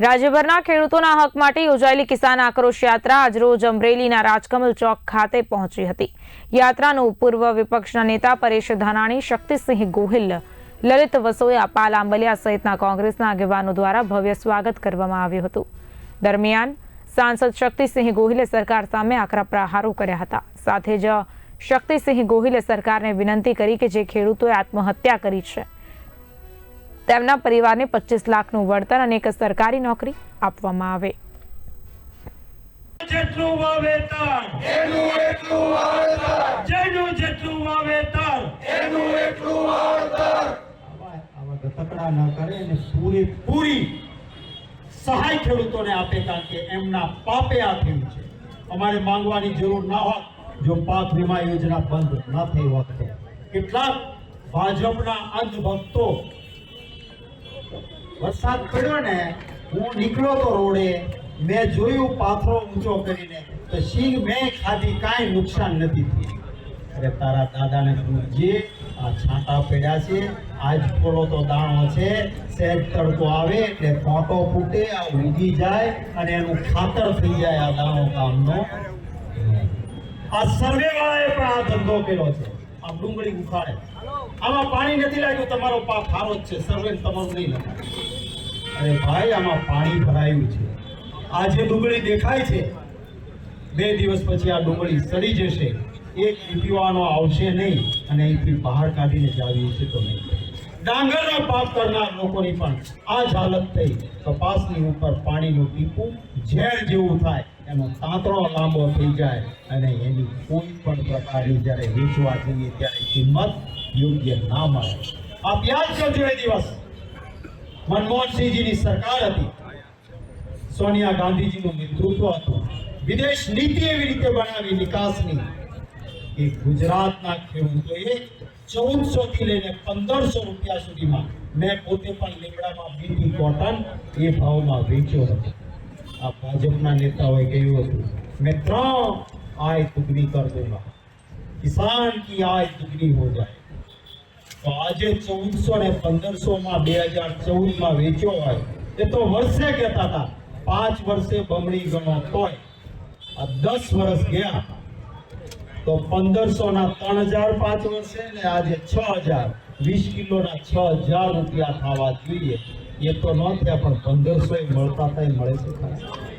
રાજ્યભરના ખેડૂતોના હક માટે યોજાયેલી કિસાન આક્રોશ યાત્રા આજરોજ અમરેલીના રાજકમલ ચોક ખાતે પહોંચી હતી. યાત્રાનું પૂર્વ વિપક્ષના નેતા પરેશ ધાનાણી, શક્તિસિંહ ગોહિલ, લલિત વસોયા, પાલ આંબલિયા સહિતના કોંગ્રેસના આગેવાનો દ્વારા ભવ્ય સ્વાગત કરવામાં આવ્યું હતું. દરમિયાન સાંસદ શક્તિસિંહ ગોહિલે સરકાર સામે આકરા પ્રહારો કર્યા હતા. સાથે જ શક્તિસિંહ ગોહિલે સરકારને વિનંતી કરી કે જે ખેડૂતોએ આત્મહત્યા કરી છે. તેમના પરિવારને પચીસ લાખનું વળતર અને એક સરકારી નોકરી આપવામાં આવે. જેટલું વાવેતર એનું એટલું વાવેતર. જેનું જેટલું વાવેતર. એનું એટલું વાવેતર. આવા આવા ગતકડા ન કરે અને પૂરેપૂરી સહાય ખેડૂતોને આપે કારણ કે એમના પાપે આ થયું છે. અમારે માંગવાની જરૂર ના હોત જો પાક વીમા યોજના બંધ ન થઈ હોત કેટલાક ભાજપના અંધભક્તો વરસાદ પડ્યો ને, હું નીકળ્યો તો રોડે. મેં જોયું પાથરો ઊંચો કરીને. તો સિંહ મેં ખાધી, કાંઈ નુકસાન નથી અરે તારા દાદાને ગુરુજી આ છાંટા પડ્યા છે, આજ થોડો તો દાણો છે સહેજ તડકો આવે એટલે ફોટો ફૂટે, આ ઉગી જાય અને એનું ખાતર થઈ જાય આ દાણો કામનો. આ સર્વે વાળાએ પણ આ ધંધો કર્યો છે. આ ડુંગળી ઉખાડે. આમાં પાણી નથી લાગ્યું, તમારો પાક સારો જ છે. સર્વે તમારું નહીં લખાય. અરે ભાઈ, આમાં પાણી ભરાયું છે. આ જે ડુંગળી દેખાય છે, બે દિવસ પછી આ ડુંગળી સડી જશે. એક પીવાનો આવશે નહીં અને અહીંથી બહાર કાઢીને જાવી છે તો નહીં. ડાંગરના પાક કરનાર લોકોની પણ આ જ હાલત થઈ. કપાસની ઉપર પાણીનું ટીપું ઝેર જેવું થાય. એનો તાંતણો લાંબો થઈ જાય અને એની કોઈ પણ પ્રકારની જ્યારે વેચવા જઈએ ત્યારે કિંમત યોગ્ય ના મળે. આપ યાદ કરજો એ દિવસ. મનમોહનસિંહજીની સરકાર હતી. સોનિયા ગાંધીજીનું નેતૃત્વ હતું. વિદેશ નીતિ એવી રીતે બનાવી નિકાસની. કે ગુજરાતના ખેડૂતોએ ચૌદસો થી લઈને પંદરસો રૂપિયા સુધીમાં મેં પોતે પણ લીમડામાં બીપી કોટન એ ભાવમાં વેચ્યો હતો. આ ભાજપના નેતાઓએ કહ્યું હતું, મેં ત્રણ આય દુગની કર દેવા કિસાન કી આય દુગની હો જાય. તો આજે ચૌદસો ને પંદરસો માં બે હજાર ચૌદમાં વેચ્યો હોય, એ તો વર્ષે કહેતા હતા, પાંચ વર્ષે બમણી ગણો તોય. આ દસ વર્ષ ગયા તો પંદરસો ના ત્રણ હજાર પાંચ વર્ષે ને આજે છ હજાર. વીસ કિલોના છ હજાર રૂપિયા થવા જોઈએ. એ તો ન થયા, પણ પંદરસો મળતા થાય મળે છે